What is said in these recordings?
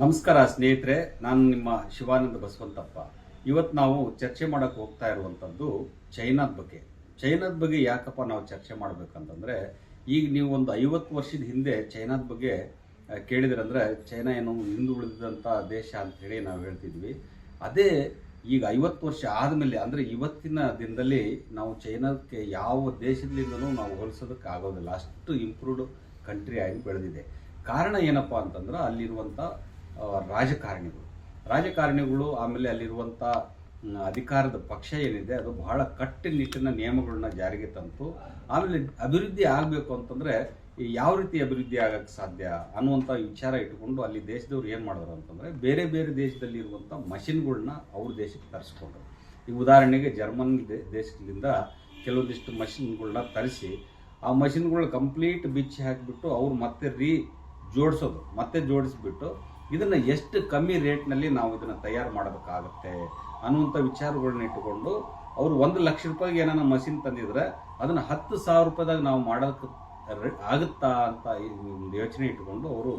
ನಮಸ್ಕಾರ ಸ್ನೇಹಿತರೆ, ನಾನು ನಿಮ್ಮ ಶಿವಾನಂದ ಬಸವಂತಪ್ಪ. ಇವತ್ತು ನಾವು ಚರ್ಚೆ ಮಾಡೋಕ್ಕೆ ಹೋಗ್ತಾ ಇರುವಂಥದ್ದು ಚೈನಾದ ಬಗ್ಗೆ. ಚೈನಾದ ಬಗ್ಗೆ ಯಾಕಪ್ಪ ನಾವು ಚರ್ಚೆ ಮಾಡ್ಬೇಕಂತಂದ್ರೆ, ಈಗ ನೀವು ಒಂದು ಐವತ್ತು ವರ್ಷದ ಹಿಂದೆ ಚೈನಾದ ಬಗ್ಗೆ ಕೇಳಿದ್ರಂದರೆ ಚೈನಾ ಏನು ಹಿಂದುಳಿದಂಥ ದೇಶ ಅಂತ ಹೇಳಿ ನಾವು ಹೇಳ್ತಿದ್ವಿ. ಅದೇ ಈಗ ಐವತ್ತು ವರ್ಷ ಆದಮೇಲೆ, ಅಂದರೆ ಇವತ್ತಿನ ದಿನದಲ್ಲಿ ನಾವು ಚೈನಾಕ್ಕೆ ಯಾವ ದೇಶದಿಂದಲೂ ನಾವು ಹೋಲಿಸೋದಕ್ಕೆ ಆಗೋದಿಲ್ಲ. ಅಷ್ಟು ಇಂಪ್ರೂವ್ಡ್ ಕಂಟ್ರಿ ಆಗಿ ಬೆಳೆದಿದೆ. ಕಾರಣ ಏನಪ್ಪ ಅಂತಂದ್ರೆ ಅಲ್ಲಿರುವಂಥ ರಾಜಕಾರಣಿಗಳು. ರಾಜಕಾರಣಿಗಳು ಆಮೇಲೆ ಅಲ್ಲಿರುವಂಥ ಅಧಿಕಾರದ ಪಕ್ಷ ಏನಿದೆ, ಅದು ಬಹಳ ಕಟ್ಟುನಿಟ್ಟಿನ ನಿಯಮಗಳನ್ನ ಜಾರಿಗೆ ತಂತು. ಆಮೇಲೆ ಅಭಿವೃದ್ಧಿ ಆಗಬೇಕು ಅಂತಂದರೆ ಈ ಯಾವ ರೀತಿ ಅಭಿವೃದ್ಧಿ ಆಗಕ್ಕೆ ಸಾಧ್ಯ ಅನ್ನುವಂಥ ವಿಚಾರ ಇಟ್ಕೊಂಡು ಅಲ್ಲಿ ದೇಶದವ್ರು ಏನು ಮಾಡಿದ್ರು ಅಂತಂದರೆ ಬೇರೆ ಬೇರೆ ದೇಶದಲ್ಲಿ ಇರುವಂಥ ಮಷಿನ್ಗಳನ್ನ ಅವ್ರ ದೇಶಕ್ಕೆ ತರಿಸ್ಕೊಂಡ್ರು. ಈ ಉದಾಹರಣೆಗೆ ಜರ್ಮನ್ ದೇಶದಿಂದ ಕೆಲವೊಂದಿಷ್ಟು ಮಷಿನ್ಗಳನ್ನ ತರಿಸಿ, ಆ ಮಷಿನ್ಗಳು ಕಂಪ್ಲೀಟ್ ಬಿಚ್ಚಿ ಹಾಕಿಬಿಟ್ಟು ಅವ್ರು ಮತ್ತೆ ರೀ ಜೋಡಿಸೋದು, ಮತ್ತೆ ಜೋಡಿಸ್ಬಿಟ್ಟು ಇದನ್ನ ಎಷ್ಟು ಕಮ್ಮಿ ರೇಟ್ನಲ್ಲಿ ನಾವು ಇದನ್ನ ತಯಾರು ಮಾಡೋದಕ್ಕಾಗುತ್ತೆ ಅನ್ನುವಂಥ ವಿಚಾರಗಳನ್ನ ಇಟ್ಟುಕೊಂಡು ಅವರು ಒಂದು ಲಕ್ಷ ರೂಪಾಯಿಗೆ ಏನಾನ ಮಷಿನ್ ತಂದಿದ್ರೆ ಅದನ್ನ ಹತ್ತು ಸಾವಿರ ರೂಪಾಯಿದಾಗ ನಾವು ಮಾಡೋದಕ್ಕೆ ಆಗುತ್ತಾ ಅಂತ ಯೋಚನೆ ಇಟ್ಟುಕೊಂಡು ಅವರು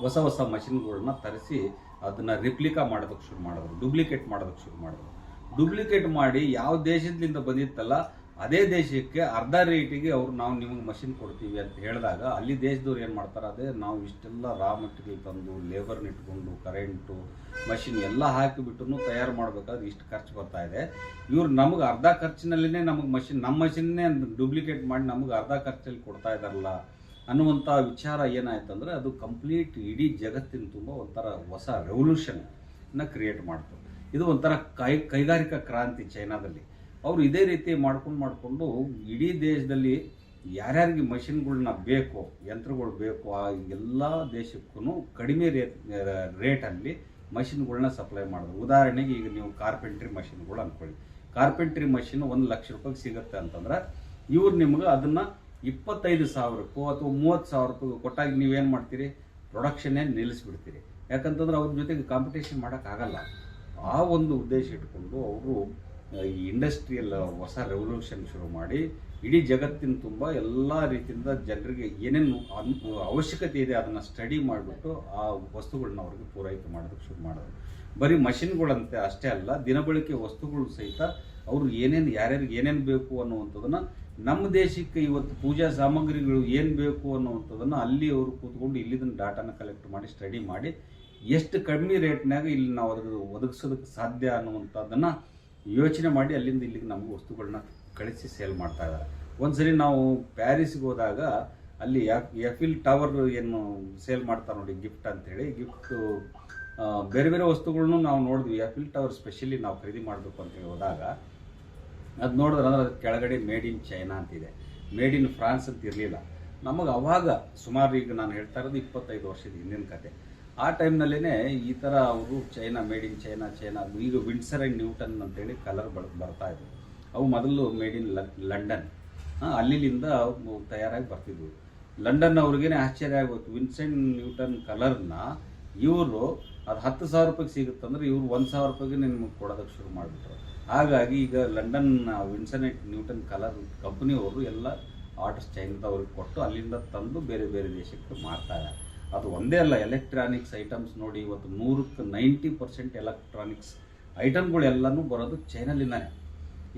ಹೊಸ ಹೊಸ ಮಷಿನ್ಗಳನ್ನ ತರಿಸಿ ಅದನ್ನ ರಿಪ್ಲಿಕಾ ಮಾಡೋದಕ್ಕೆ ಶುರು ಮಾಡಿದ್ರು, ಡುಪ್ಲಿಕೇಟ್ ಮಾಡೋದಕ್ಕೆ ಶುರು ಮಾಡಿದ್ರು. ಡುಪ್ಲಿಕೇಟ್ ಮಾಡಿ ಯಾವ ದೇಶದಿಂದ ಬಂದಿತ್ತಲ್ಲ ಅದೇ ದೇಶಕ್ಕೆ ಅರ್ಧ ರೇಟಿಗೆ ಅವ್ರು ನಾವು ನಿಮಗೆ ಮಷಿನ್ ಕೊಡ್ತೀವಿ ಅಂತ ಹೇಳಿದಾಗ ಅಲ್ಲಿ ದೇಶದವ್ರು ಏನು ಮಾಡ್ತಾರೆ, ಅದೇ ನಾವು ಇಷ್ಟೆಲ್ಲ ರಾ ಮೆಟೀರಿಯಲ್ ತಂದು ಲೇಬರ್ನ ಇಟ್ಕೊಂಡು ಕರೆಂಟು ಮಷಿನ್ ಎಲ್ಲ ಹಾಕಿಬಿಟ್ಟು ತಯಾರು ಮಾಡಬೇಕಾದ್ರೆ ಇಷ್ಟು ಖರ್ಚು ಬರ್ತಾ ಇದೆ. ಇವ್ರು ನಮಗೆ ಅರ್ಧ ಖರ್ಚಿನಲ್ಲಿನೇ ನಮಗೆ ಮಷಿನ್ ನಮ್ಮ ಮಷಿನ್ನೇ ಡೂಪ್ಲಿಕೇಟ್ ಮಾಡಿ ನಮಗೆ ಅರ್ಧ ಖರ್ಚಲ್ಲಿ ಕೊಡ್ತಾ ಇದ್ದಾರಲ್ಲ ಅನ್ನುವಂಥ ವಿಚಾರ ಏನಾಯ್ತು ಅಂದರೆ ಅದು ಕಂಪ್ಲೀಟ್ ಇಡೀ ಜಗತ್ತಿನ ತುಂಬ ಒಂಥರ ಹೊಸ ರೆವಲ್ಯೂಷನ್ನ ಕ್ರಿಯೇಟ್ ಮಾಡ್ತು. ಇದು ಒಂಥರ ಕೈ, ಕೈಗಾರಿಕಾ ಕ್ರಾಂತಿ ಚೈನಾದಲ್ಲಿ. ಅವರು ಇದೇ ರೀತಿ ಮಾಡ್ಕೊಂಡು ಮಾಡಿಕೊಂಡು ಇಡೀ ದೇಶದಲ್ಲಿ ಯಾರ್ಯಾರಿಗೆ ಮಷಿನ್ಗಳನ್ನ ಬೇಕು, ಯಂತ್ರಗಳು ಬೇಕು, ಆ ಎಲ್ಲ ದೇಶಕ್ಕೂ ಕಡಿಮೆ ರೇಟ್ ರೇಟಲ್ಲಿ ಮಷಿನ್ಗಳನ್ನ ಸಪ್ಲೈ ಮಾಡಿದ್ರು ಉದಾಹರಣೆಗೆ ಈಗ ನೀವು ಕಾರ್ಪೆಂಟ್ರಿ ಮಷಿನ್ಗಳು ಅಂದ್ಕೊಳ್ಳಿ ಕಾರ್ಪೆಂಟ್ರಿ ಮಷಿನ್ ಒಂದು ಲಕ್ಷ ರೂಪಾಯಿಗೆ ಸಿಗುತ್ತೆ ಅಂತಂದ್ರೆ ಇವ್ರು ನಿಮ್ಗೆ ಅದನ್ನು ಇಪ್ಪತ್ತೈದು ಸಾವಿರಕ್ಕೂ ಅಥವಾ ಮೂವತ್ತು ಸಾವಿರ ರೂಪಾಯಿ ಕೊಟ್ಟಾಗ ನೀವೇನು ಮಾಡ್ತೀರಿ? ಪ್ರೊಡಕ್ಷನ್ನೇ ನಿಲ್ಲಿಸ್ಬಿಡ್ತೀರಿ ಯಾಕಂತಂದ್ರೆ ಅವ್ರ ಜೊತೆಗೆ ಕಾಂಪಿಟೇಷನ್ ಮಾಡೋಕ್ಕಾಗಲ್ಲ. ಆ ಒಂದು ಉದ್ದೇಶ ಇಟ್ಕೊಂಡು ಅವರು ಈ ಇಂಡಸ್ಟ್ರಿಯಲ್ ಹೊಸ ರೆವಲ್ಯೂಷನ್ ಶುರು ಮಾಡಿ ಇಡೀ ಜಗತ್ತಿನ ತುಂಬ ಎಲ್ಲ ರೀತಿಯಿಂದ ಜನರಿಗೆ ಏನೇನು ಅವಶ್ಯಕತೆ ಇದೆ ಅದನ್ನು ಸ್ಟಡಿ ಮಾಡಿಬಿಟ್ಟು ಆ ವಸ್ತುಗಳನ್ನ ಅವ್ರಿಗೆ ಪೂರೈಕೆ ಮಾಡೋದಕ್ಕೆ ಶುರು ಮಾಡೋದು ಬರೀ ಮಷಿನ್ಗಳಂತೆ ಅಷ್ಟೇ ಅಲ್ಲ ದಿನಬಳಕೆ ವಸ್ತುಗಳು ಸಹಿತ ಅವರು ಏನೇನು, ಯಾರ್ಯಾರಿಗೆ ಏನೇನು ಬೇಕು ಅನ್ನುವಂಥದ್ದನ್ನು ನಮ್ಮ ದೇಶಕ್ಕೆ ಇವತ್ತು ಪೂಜಾ ಸಾಮಗ್ರಿಗಳು ಏನು ಬೇಕು ಅನ್ನುವಂಥದ್ದನ್ನು ಅಲ್ಲಿ ಅವರು ಕೂತ್ಕೊಂಡು ಇಲ್ಲಿದನ್ನು ಡಾಟಾನ ಕಲೆಕ್ಟ್ ಮಾಡಿ ಸ್ಟಡಿ ಮಾಡಿ, ಎಷ್ಟು ಕಡಿಮೆ ರೇಟ್ನಾಗ ಇಲ್ಲಿ ನಾವು ಅದ್ರ ಒದಗಿಸೋದಕ್ಕೆ ಸಾಧ್ಯ ಅನ್ನುವಂಥದ್ದನ್ನ ಯೋಚನೆ ಮಾಡಿ ಅಲ್ಲಿಂದ ಇಲ್ಲಿಗೆ ನಮಗೆ ವಸ್ತುಗಳನ್ನ ಕಳಿಸಿ ಸೇಲ್ ಮಾಡ್ತಾ ಇದ್ದಾರೆ. ಒಂದ್ಸರಿ ನಾವು ಪ್ಯಾರಿಸ್ಗೆ ಹೋದಾಗ ಅಲ್ಲಿ ಎಫಿಲ್ ಟವರ್ ಏನು ಸೇಲ್ ಮಾಡ್ತಾರೆ ನೋಡಿ, ಗಿಫ್ಟ್ ಅಂತೇಳಿ ಗಿಫ್ಟ್ ಬೇರೆ ಬೇರೆ ವಸ್ತುಗಳನ್ನು ನಾವು ನೋಡಿದ್ವಿ. ಎಫಿಲ್ ಟವರ್ ಸ್ಪೆಷಲಿ ನಾವು ಖರೀದಿ ಮಾಡಬೇಕು ಅಂತ ಹೇಳಿ ಹೋದಾಗ, ಅದು ನೋಡಿದ್ರೆ ಅಂದ್ರೆ ಅದ್ರ ಕೆಳಗಡೆ ಮೇಡ್ ಇನ್ ಚೈನಾ ಅಂತಿದೆ. ಮೇಡ್ ಇನ್ ಫ್ರಾನ್ಸ್ ಅಂತ ಇರಲಿಲ್ಲ ನಮಗೆ ಅವಾಗ ಸುಮಾರು ಈಗ ನಾನು ಹೇಳ್ತಾ ಇರೋದು ಇಪ್ಪತ್ತೈದು ವರ್ಷದ ಹಿಂದಿನ ಕತೆ. ಆ ಟೈಮ್ನಲ್ಲೇ ಈ ಥರ ಅವರು China, made in China China, ಈಗ ವಿಂಡ್ಸರ್ ಆ್ಯಂಡ್ ನ್ಯೂಟನ್ ಅಂತೇಳಿ ಕಲರ್ ಬಳ ಬರ್ತಾ ಇದ್ವು ಅವು ಮೊದಲು ಮೇಡ್ ಇನ್ ಲಂಡನ್. ಅಲ್ಲಿಂದ ಅವು ತಯಾರಾಗಿ ಬರ್ತಿದ್ವು. ಲಂಡನ್ ಅವ್ರಿಗೇನೆ ಆಶ್ಚರ್ಯ ಆಗೋಯ್ತು. ವಿನ್ಸೆಂಟ್ ನ್ಯೂಟನ್ ಕಲರ್ನ ಇವರು ಅದು ಹತ್ತು ಸಾವಿರ ರೂಪಾಯಿಗೆ ಸಿಗುತ್ತಂದ್ರೆ ಇವ್ರು ಒಂದು ಸಾವಿರ ರೂಪಾಯಿಗೆ ನಿಮ್ಗೆ ಕೊಡೋದಕ್ಕೆ ಶುರು ಮಾಡಿಬಿಟ್ರು. ಹಾಗಾಗಿ ಈಗ ಲಂಡನ್ ವಿನ್ಸೆಂಟ್ ನ್ಯೂಟನ್ ಕಲರ್ ಕಂಪ್ನಿಯವರು ಎಲ್ಲ ಆರ್ಡರ್ಸ್ ಚೈನಾದವ್ರಿಗೆ ಕೊಟ್ಟು ಅಲ್ಲಿಂದ ತಂದು ಬೇರೆ ಬೇರೆ ದೇಶಕ್ಕೆ ಇದ್ದಾರೆ ಅದು ಒಂದೇ ಅಲ್ಲ ಎಲೆಕ್ಟ್ರಾನಿಕ್ಸ್ ಐಟಮ್ಸ್ ನೋಡಿ, ಇವತ್ತು ನೂರಕ್ಕೆ ನೈಂಟಿ ಪರ್ಸೆಂಟ್ ಎಲೆಕ್ಟ್ರಾನಿಕ್ಸ್ ಐಟಮ್ಗಳೆಲ್ಲನೂ ಬರೋದು ಚೈನಲ್ಲಿಂದಾನೆ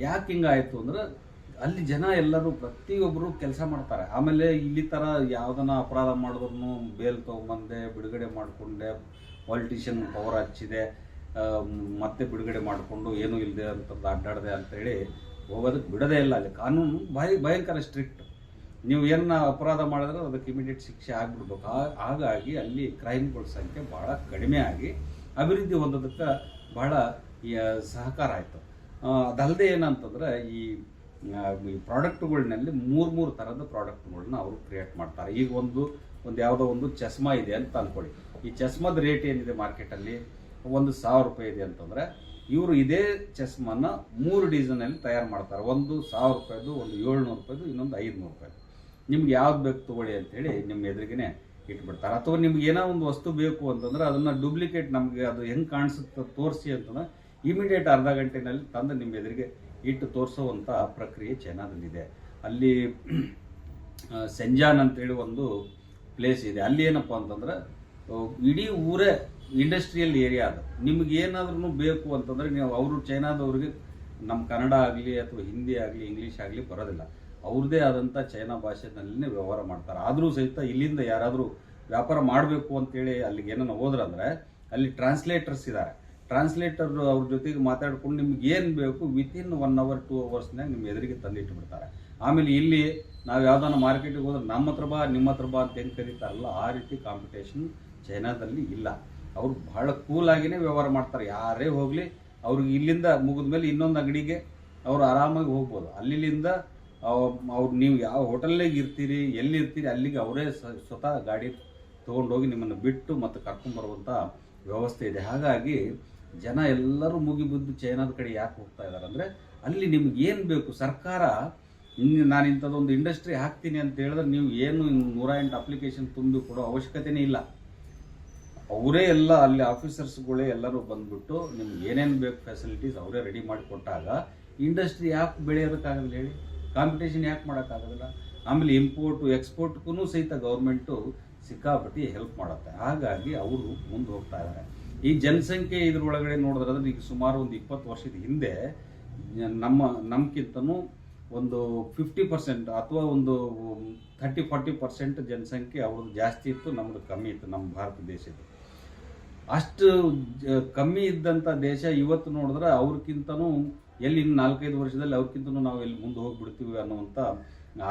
ಯಾಕೆ ಹಿಂಗಾಯಿತು ಅಂದ್ರೆ, ಅಲ್ಲಿ ಜನ ಎಲ್ಲರೂ ಪ್ರತಿಯೊಬ್ಬರು ಕೆಲಸ ಮಾಡ್ತಾರೆ. ಆಮೇಲೆ ಇಲ್ಲಿ ಥರ ಯಾವುದನ್ನ ಅಪರಾಧ ಮಾಡಿದ್ರು ಬೇಲ್ ತೊಗೊಂಬಂದೆ, ಬಿಡುಗಡೆ ಮಾಡಿಕೊಂಡೆ ಪಾಲಿಟಿಷಿಯನ್ ಪವರ್ ಹಚ್ಚಿದೆ ಮತ್ತೆ ಬಿಡುಗಡೆ ಮಾಡಿಕೊಂಡು ಏನೂ ಇಲ್ಲದೆ ಅಂತದ್ದು ಅಡ್ಡಾಡದೆ ಅಂತೇಳಿ ಹೋಗೋದಕ್ಕೆ ಬಿಡೋದೇ ಇಲ್ಲ. ಅಲ್ಲಿ ಕಾನೂನು ಭಯ, ಭಯಂಕರ ಸ್ಟ್ರಿಕ್ಟ್ ನೀವು ಏನ ಅಪರಾಧ ಮಾಡಿದ್ರೆ ಅದಕ್ಕೆ ಇಮಿಡಿಯೇಟ್ ಶಿಕ್ಷೆ ಆಗ್ಬಿಡ್ಬೇಕು. ಹಾಗಾಗಿ ಅಲ್ಲಿ ಕ್ರೈಮ್ಗಳ ಸಂಖ್ಯೆ ಭಾಳ ಕಡಿಮೆ ಆಗಿ ಅಭಿವೃದ್ಧಿ ಹೊಂದೋದಕ್ಕೆ ಬಹಳ ಸಹಕಾರ ಆಯಿತು. ಅದಲ್ಲದೆ ಏನಂತಂದ್ರೆ ಈ ಪ್ರಾಡಕ್ಟ್ಗಳ್ನಲ್ಲಿ ಮೂರು ಮೂರು ಥರದ ಪ್ರಾಡಕ್ಟ್ಗಳನ್ನ ಅವರು ಕ್ರಿಯೇಟ್ ಮಾಡ್ತಾರೆ. ಈಗ ಒಂದು ಒಂದು ಯಾವುದೋ ಒಂದು ಚಸ್ಮಾ ಇದೆ ಅಂತ ಅಂದ್ಕೊಳ್ಳಿ ಈ ಚಸ್ಮದ ರೇಟ್ ಏನಿದೆ ಮಾರ್ಕೆಟಲ್ಲಿ ಒಂದು ಸಾವಿರ ರೂಪಾಯಿ ಇದೆ ಅಂತಂದ್ರೆ ಇವರು ಇದೇ ಚಸ್ಮನ್ನು ಮೂರು ಡಿಸೈನಲ್ಲಿ ತಯಾರು ಮಾಡ್ತಾರೆ. ಒಂದು ಸಾವಿರ ರೂಪಾಯಿದು, ಒಂದು ಏಳ್ನೂರು ರೂಪಾಯಿದು, ಇನ್ನೊಂದು ಐದುನೂರು ರೂಪಾಯಿದು. ನಿಮ್ಗೆ ಯಾವ್ದು ಬೇಕು ತಗೊಳ್ಳಿ ಅಂತೇಳಿ ನಿಮ್ಮ ಎದುರಿಗೇನೆ ಇಟ್ಬಿಡ್ತಾರೆ. ಅಥವಾ ನಿಮ್ಗೆ ಏನೋ ಒಂದು ವಸ್ತು ಬೇಕು ಅಂತಂದ್ರೆ ಅದನ್ನ ಡೂಪ್ಲಿಕೇಟ್ ನಮಗೆ ಅದು ಹೆಂಗೆ ಕಾಣಿಸುತ್ತೆ ತೋರಿಸಿ ಅಂತಂದ್ರೆ ಇಮಿಡಿಯೇಟ್ ಅರ್ಧ ಗಂಟೆನಲ್ಲಿ ತಂದು ನಿಮ್ಮ ಎದುರಿಗೆ ಇಟ್ಟು ತೋರಿಸುವಂಥ ಪ್ರಕ್ರಿಯೆ ಚೈನಾದಲ್ಲಿದೆ. ಅಲ್ಲಿ ಸೆಂಜಾನ್ ಅಂತೇಳಿ ಒಂದು ಪ್ಲೇಸ್ ಇದೆ. ಅಲ್ಲಿ ಏನಪ್ಪ ಅಂತಂದ್ರೆ ಇಡೀ ಊರೇ ಇಂಡಸ್ಟ್ರಿಯಲ್ ಏರಿಯಾ ಅದು. ನಿಮ್ಗೆ ಏನಾದ್ರೂ ಬೇಕು ಅಂತಂದ್ರೆ ನೀವು ಅವರು ಚೈನಾದವ್ರಿಗೆ ನಮ್ಮ ಕನ್ನಡ ಆಗಲಿ ಅಥವಾ ಹಿಂದಿ ಆಗಲಿ ಇಂಗ್ಲೀಷ್ ಆಗಲಿ ಬರೋದಿಲ್ಲ. ಅವ್ರದ್ದೇ ಆದಂಥ ಚೈನಾ ಭಾಷೆನಲ್ಲಿನೇ ವ್ಯವಹಾರ ಮಾಡ್ತಾರೆ. ಆದರೂ ಸಹಿತ ಇಲ್ಲಿಂದ ಯಾರಾದರೂ ವ್ಯಾಪಾರ ಮಾಡಬೇಕು ಅಂತೇಳಿ ಅಲ್ಲಿಗೆ ಏನನ್ನ ಹೋದ್ರಂದ್ರೆ ಅಲ್ಲಿ ಟ್ರಾನ್ಸ್ಲೇಟರ್ಸ್ ಇದ್ದಾರೆ ಟ್ರಾನ್ಸ್ಲೇಟರ್ ಅವ್ರ ಜೊತೆಗೆ ಮಾತಾಡ್ಕೊಂಡು ನಿಮ್ಗೆ ಏನು ಬೇಕು ವಿತಿನ್ ಒನ್ ಅವರ್ ಟೂ ಅವರ್ಸ್ನಾಗ ನಿಮ್ಮ ಎದುರಿಗೆ ತಂದಿಟ್ಟು ಬಿಡ್ತಾರೆ ಆಮೇಲೆ ಇಲ್ಲಿ ನಾವು ಯಾವ್ದಾನ ಮಾರ್ಕೆಟಿಗೆ ಹೋದ್ರೆ ನಮ್ಮ ಹತ್ರ ಬಾ, ನಿಮ್ಮ ಹತ್ರ ಬಾ ಅಂತ ಏನು ಕರೀತಾರಲ್ಲ, ಆ ರೀತಿ ಕಾಂಪಿಟೇಷನ್ ಚೈನಾದಲ್ಲಿ ಇಲ್ಲ. ಅವ್ರು ಬಹಳ ಕೂಲ್ ಆಗಿನೇ ವ್ಯವಹಾರ ಮಾಡ್ತಾರೆ. ಯಾರೇ ಹೋಗಲಿ, ಅವ್ರಿಗೆ ಇಲ್ಲಿಂದ ಮುಗಿದ ಮೇಲೆ ಇನ್ನೊಂದು ಅಂಗಡಿಗೆ ಅವರು ಆರಾಮಾಗಿ ಹೋಗ್ಬೋದು. ಅಲ್ಲಿಂದ ಅವ್ರು ನೀವು ಯಾವ ಹೋಟೆಲ್ನಾಗ ಇರ್ತೀರಿ ಎಲ್ಲಿ ಇರ್ತೀರಿ ಅಲ್ಲಿಗೆ ಅವರೇ ಸ್ವತಃ ಗಾಡಿ ತೊಗೊಂಡೋಗಿ ನಿಮ್ಮನ್ನು ಬಿಟ್ಟು ಮತ್ತು ಕರ್ಕೊಂಬರುವಂಥ ವ್ಯವಸ್ಥೆ ಇದೆ. ಹಾಗಾಗಿ ಜನ ಎಲ್ಲರೂ ಮುಗಿಬಿದ್ದು ಚೈನಾದ ಕಡೆ ಯಾಕೆ ಹೋಗ್ತಾ ಇದ್ದಾರೆ ಅಂದರೆ ಅಲ್ಲಿ ನಿಮ್ಗೆ ಏನು ಬೇಕು ಸರ್ಕಾರ ನಾನು ಇಂಥದ್ದೊಂದು ಇಂಡಸ್ಟ್ರಿ ಹಾಕ್ತೀನಿ ಅಂತ ಹೇಳಿದ್ರೆ ನೀವು ಏನು ನೂರ ಎಂಟು ಅಪ್ಲಿಕೇಶನ್ ತುಂಬಿ ಕೊಡೋ ಅವಶ್ಯಕತೆನೇ ಇಲ್ಲ. ಅವರೇ ಎಲ್ಲ ಅಲ್ಲಿ ಆಫೀಸರ್ಸ್ಗಳೇ ಎಲ್ಲರೂ ಬಂದ್ಬಿಟ್ಟು ನಿಮ್ಗೆ ಏನೇನು ಬೇಕು ಫೆಸಿಲಿಟೀಸ್ ಅವರೇ ರೆಡಿ ಮಾಡಿ ಕೊಟ್ಟಾಗ ಇಂಡಸ್ಟ್ರಿ ಯಾಕೆ ಬೆಳೆಯೋದಕ್ಕಾಗಲ್ಲ ಹೇಳಿ. ಕಾಂಪಿಟೇಷನ್ ಯಾಕೆ ಮಾಡೋಕ್ಕಾಗೋದಿಲ್ಲ ಆಮೇಲೆ ಇಂಪೋರ್ಟು ಎಕ್ಸ್ಪೋರ್ಟ್ಗೂ ಸಹಿತ ಗೌರ್ಮೆಂಟು ಸಿಕ್ಕಾಪಟ್ಟಿ ಹೆಲ್ಪ್ ಮಾಡುತ್ತೆ. ಹಾಗಾಗಿ ಅವರು ಮುಂದೆ ಹೋಗ್ತಾ ಇದ್ದಾರೆ ಈ ಜನಸಂಖ್ಯೆ ಇದ್ರೊಳಗಡೆ ನೋಡಿದ್ರೆ ಈಗ ಸುಮಾರು ಒಂದು ಇಪ್ಪತ್ತು ವರ್ಷದ ಹಿಂದೆ ನಮ್ಮ ನಮ್ಗಿಂತನೂ ಒಂದು ಫಿಫ್ಟಿ ಪರ್ಸೆಂಟ್ ಅಥವಾ ಒಂದು ಥರ್ಟಿ ಫಾರ್ಟಿ ಪರ್ಸೆಂಟ್ ಜನಸಂಖ್ಯೆ ಅವ್ರದ್ದು ಜಾಸ್ತಿ ಇತ್ತು ನಮ್ಮದು ಕಮ್ಮಿ ಇತ್ತು, ನಮ್ಮ ಭಾರತ ದೇಶದ್ದು. ಅಷ್ಟು ಕಮ್ಮಿ ಇದ್ದಂಥ ದೇಶ ಇವತ್ತು ನೋಡಿದ್ರೆ ಅವ್ರಕ್ಕಿಂತನೂ ಎಲ್ಲಿ ಇನ್ನು ನಾಲ್ಕೈದು ವರ್ಷದಲ್ಲಿ ಅವ್ರಕ್ಕಿಂತ ನಾವು ಎಲ್ಲಿ ಮುಂದೆ ಹೋಗ್ಬಿಡ್ತೀವಿ ಅನ್ನುವಂಥ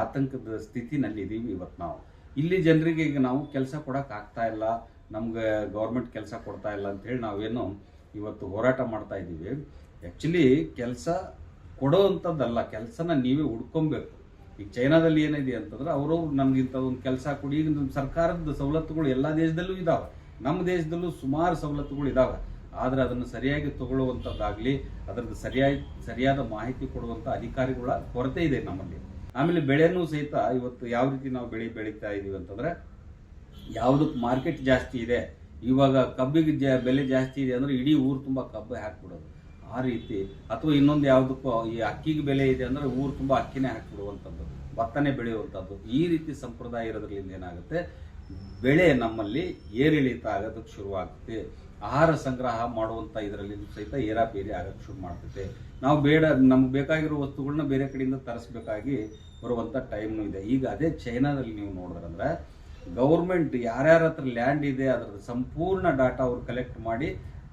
ಆತಂಕದ ಸ್ಥಿತಿನಲ್ಲಿ ಇದ್ದೀವಿ ಇವತ್ತು ನಾವು. ಇಲ್ಲಿ ಜನರಿಗೆ ಈಗ ನಾವು ಕೆಲಸ ಕೊಡೋಕೆ ಆಗ್ತಾ ಇಲ್ಲ, ನಮ್ಗೆ ಗೌರ್ಮೆಂಟ್ ಕೆಲಸ ಕೊಡ್ತಾ ಇಲ್ಲ ಅಂತ ಹೇಳಿ ನಾವೇನು ಇವತ್ತು ಹೋರಾಟ ಮಾಡ್ತಾ ಇದ್ದೀವಿ. ಆ್ಯಕ್ಚುಲಿ ಕೆಲಸ ಕೊಡೋವಂಥದ್ದಲ್ಲ, ಕೆಲಸನ ನೀವೇ ಹುಡ್ಕೊಬೇಕು. ಈಗ ಚೈನಾದಲ್ಲಿ ಏನಿದೆ ಅಂತಂದ್ರೆ ಅವರು ನಮ್ಗೆ ಒಂದು ಕೆಲಸ ಕೊಡಿ ನಮ್ಮ ಸರ್ಕಾರದ ಸವಲತ್ತುಗಳು ಎಲ್ಲ ದೇಶದಲ್ಲೂ ಇದ್ದಾವೆ ನಮ್ಮ ದೇಶದಲ್ಲೂ ಸುಮಾರು ಸವಲತ್ತುಗಳು ಇದಾವೆ. ಆದರೆ ಅದನ್ನು ಸರಿಯಾಗಿ ತಗೊಳ್ಳುವಂಥದ್ದಾಗಲಿ ಅದರದ್ದು ಸರಿಯಾಗಿ ಸರಿಯಾದ ಮಾಹಿತಿ ಕೊಡುವಂಥ ಅಧಿಕಾರಿಗಳ ಕೊರತೆ ಇದೆ ನಮ್ಮಲ್ಲಿ. ಆಮೇಲೆ ಬೆಳೆನೂ ಸಹಿತ ಇವತ್ತು ಯಾವ ರೀತಿ ನಾವು ಬೆಳೆ, ಬೆಳೀತಾ ಇದ್ದೀವಿ ಅಂತಂದರೆ, ಯಾವುದಕ್ಕೆ ಮಾರ್ಕೆಟ್ ಜಾಸ್ತಿ ಇದೆ, ಇವಾಗ ಕಬ್ಬಿಗೆ ಜ ಬೆಲೆ ಜಾಸ್ತಿ ಇದೆ ಅಂದರೆ ಇಡೀ ಊರು ತುಂಬ ಕಬ್ಬು ಹಾಕ್ಬಿಡೋದು. ಆ ರೀತಿ, ಅಥವಾ ಇನ್ನೊಂದು ಯಾವುದಕ್ಕೂ ಈ ಅಕ್ಕಿಗೆ ಬೆಲೆ ಇದೆ ಅಂದರೆ ಊರು ತುಂಬ ಅಕ್ಕಿನೇ ಹಾಕ್ಬಿಡುವಂಥದ್ದು, ಭತ್ತನೇ ಬೆಳೆಯುವಂಥದ್ದು. ಈ ರೀತಿ ಸಂಪ್ರದಾಯ ಇರೋದ್ರಿಂದ ಏನಾಗುತ್ತೆ, ಬೆಳೆ ನಮ್ಮಲ್ಲಿ ಏರಿಳಿತ ಆಗೋದಕ್ಕೆ ಶುರುವಾಗುತ್ತೆ. ಆಹಾರ ಸಂಗ್ರಹ ಮಾಡುವಂಥ ಇದರಲ್ಲಿ ಸಹಿತ ಏರಾಪೇರಿ ಆಗಕ್ಕೆ ಶುರು ಮಾಡ್ತೈತೆ. ನಾವು ಬೇಡ ನಮ್ಗೆ ಬೇಕಾಗಿರೋ ವಸ್ತುಗಳನ್ನ ಬೇರೆ ಕಡೆಯಿಂದ ತರಿಸ್ಬೇಕಾಗಿ ಬರುವಂಥ ಟೈಮ್ನು ಇದೆ. ಈಗ ಅದೇ ಚೈನಾದಲ್ಲಿ ನೀವು ನೋಡಿದ್ರಂದ್ರೆ ಗೌರ್ಮೆಂಟ್ ಯಾರ್ಯಾರ ಹತ್ರ ಲ್ಯಾಂಡ್ ಇದೆ ಅದರ ಸಂಪೂರ್ಣ ಡಾಟಾ ಅವ್ರು ಕಲೆಕ್ಟ್ ಮಾಡಿ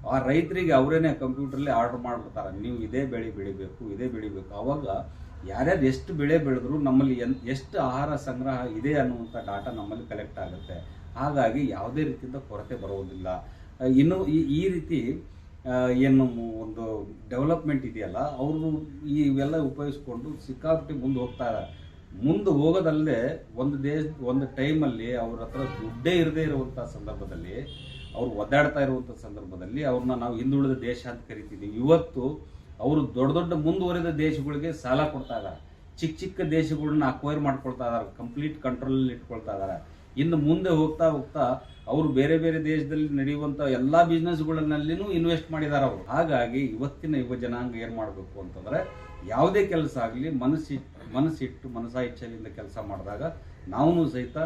ಆ ರೈತರಿಗೆ ಅವರೇನೆ ಕಂಪ್ಯೂಟರ್ಲಿ ಆರ್ಡರ್ ಮಾಡಿಬಿಡ್ತಾರೆ. ನೀವು ಇದೇ ಬೆಳೆ ಬೆಳಿಬೇಕು ಇದೇ ಬೆಳಿಬೇಕು. ಅವಾಗ ಯಾರ್ಯಾರು ಎಷ್ಟು ಬೆಳೆ ಬೆಳೆದ್ರು ನಮ್ಮಲ್ಲಿ ಎನ್ ಎಷ್ಟು ಆಹಾರ ಸಂಗ್ರಹ ಇದೆ ಅನ್ನುವಂಥ ಡಾಟಾ ನಮ್ಮಲ್ಲಿ ಕಲೆಕ್ಟ್ ಆಗುತ್ತೆ. ಹಾಗಾಗಿ ಯಾವುದೇ ರೀತಿಯಿಂದ ಕೊರತೆ ಬರುವುದಿಲ್ಲ ಆ, ಇನ್ನು ಈ ರೀತಿ ಏನು ಒಂದು ಡೆವಲಪ್ಮೆಂಟ್ ಇದೆಯಲ್ಲ ಅವರು ಇವೆಲ್ಲ ಉಪಯೋಗಿಸ್ಕೊಂಡು ಸಿಕ್ಕಾಪಟ್ಟೆ ಮುಂದೆ ಹೋಗ್ತಾರೆ ಮುಂದೆ ಹೋಗೋದಲ್ಲದೆ ಒಂದು ದೇಶ, ಒಂದು ಟೈಮಲ್ಲಿ ಅವ್ರ ಹತ್ರ ದುಡ್ಡೇ ಇರದೇ ಇರುವಂಥ ಸಂದರ್ಭದಲ್ಲಿ, ಅವ್ರು ಒದ್ದಾಡ್ತಾ ಇರುವಂಥ ಸಂದರ್ಭದಲ್ಲಿ ಅವ್ರನ್ನ ನಾವು ಹಿಂದುಳಿದ ದೇಶ ಅಂತ ಕರಿತೀವಿ. ಇವತ್ತು ಅವರು ದೊಡ್ಡ ದೊಡ್ಡ ಮುಂದುವರಿದ ದೇಶಗಳಿಗೆ ಸಾಲ ಕೊಡ್ತಾ ಇದ್ದಾರೆ. ಚಿಕ್ಕ ಚಿಕ್ಕ ದೇಶಗಳನ್ನ ಅಕ್ವೈರ್ ಮಾಡ್ಕೊಳ್ತಾ ಇದ್ದಾರೆ. ಕಂಪ್ಲೀಟ್ ಕಂಟ್ರೋಲಲ್ಲಿ ಇಟ್ಕೊಳ್ತಾ ಇದ್ದಾರೆ. ಇನ್ನು ಮುಂದೆ ಹೋಗ್ತಾ ಹೋಗ್ತಾ ಅವರು ಬೇರೆ ಬೇರೆ ದೇಶದಲ್ಲಿ ನಡೆಯುವಂಥ ಎಲ್ಲ ಬಿಸ್ನೆಸ್ಗಳನ್ನಲ್ಲಿನೂ ಇನ್ವೆಸ್ಟ್ ಮಾಡಿದ್ದಾರೆ ಅವರು. ಹಾಗಾಗಿ ಇವತ್ತಿನ ಯುವ ಜನಾಂಗ ಏನು ಮಾಡಬೇಕು ಅಂತಂದ್ರೆ ಯಾವುದೇ ಕೆಲಸ ಆಗಲಿ ಮನಸ್ಸಿಟ್ಟು ಮನಸ್ಸಿಟ್ಟು ಮನಸ್ಸಾ ಇಚ್ಛೆಯಿಂದ ಕೆಲಸ ಮಾಡಿದಾಗ ನಾವು ಸಹಿತ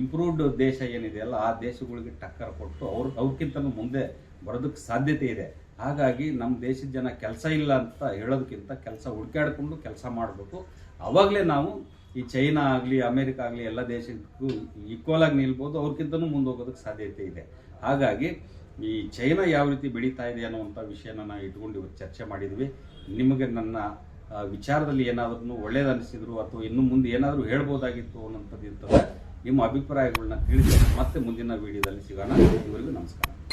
ಇಂಪ್ರೂವ್ಡ್ ದೇಶ ಏನಿದೆಯಲ್ಲ ಆ ದೇಶಗಳಿಗೆ ಟಕ್ಕರ್ ಕೊಟ್ಟು ಅವ್ರ ಅವ್ರಕ್ಕಿಂತನೂ ಮುಂದೆ ಬರೋದಕ್ಕೆ ಸಾಧ್ಯತೆ ಇದೆ. ಹಾಗಾಗಿ ನಮ್ಮ ದೇಶದ ಜನ ಕೆಲಸ ಇಲ್ಲ ಅಂತ ಹೇಳೋದಕ್ಕಿಂತ ಕೆಲಸ ಹುಡುಕಾಡಿಕೊಂಡು ಕೆಲಸ ಮಾಡಬೇಕು. ಅವಾಗಲೇ ನಾವು ಈ ಚೈನಾ ಆಗಲಿ, ಅಮೇರಿಕ ಆಗಲಿ ಎಲ್ಲ ದೇಶಕ್ಕೂ ಈಕ್ವಲ್ ಆಗಿ ನಿಲ್ಬೋದು. ಅವ್ರಿಗಿಂತನೂ ಮುಂದೆ ಹೋಗೋದಕ್ಕೆ ಸಾಧ್ಯತೆ ಇದೆ. ಹಾಗಾಗಿ ಈ ಚೈನಾ ಯಾವ ರೀತಿ ಬೆಳೀತಾ ಇದೆ ಅನ್ನುವಂಥ ವಿಷಯನ ನಾವು ಇಟ್ಕೊಂಡು ಇವತ್ತು ಚರ್ಚೆ ಮಾಡಿದ್ವಿ. ನಿಮಗೆ ನನ್ನ ವಿಚಾರದಲ್ಲಿ ಏನಾದ್ರೂ ಒಳ್ಳೇದು ಅನಿಸಿದ್ರು ಅಥವಾ ಇನ್ನು ಮುಂದೆ ಏನಾದರೂ ಹೇಳ್ಬೋದಾಗಿತ್ತು ಅನ್ನೋಂಥದ್ದು ಇರ್ತದೆ ನಿಮ್ಮ ಅಭಿಪ್ರಾಯಗಳನ್ನ ತಿಳಿಸಿ ಮತ್ತೆ ಮುಂದಿನ ವಿಡಿಯೋದಲ್ಲಿ ಸಿಗೋಣ. ಇವರಿಗೂ ನಮಸ್ಕಾರ.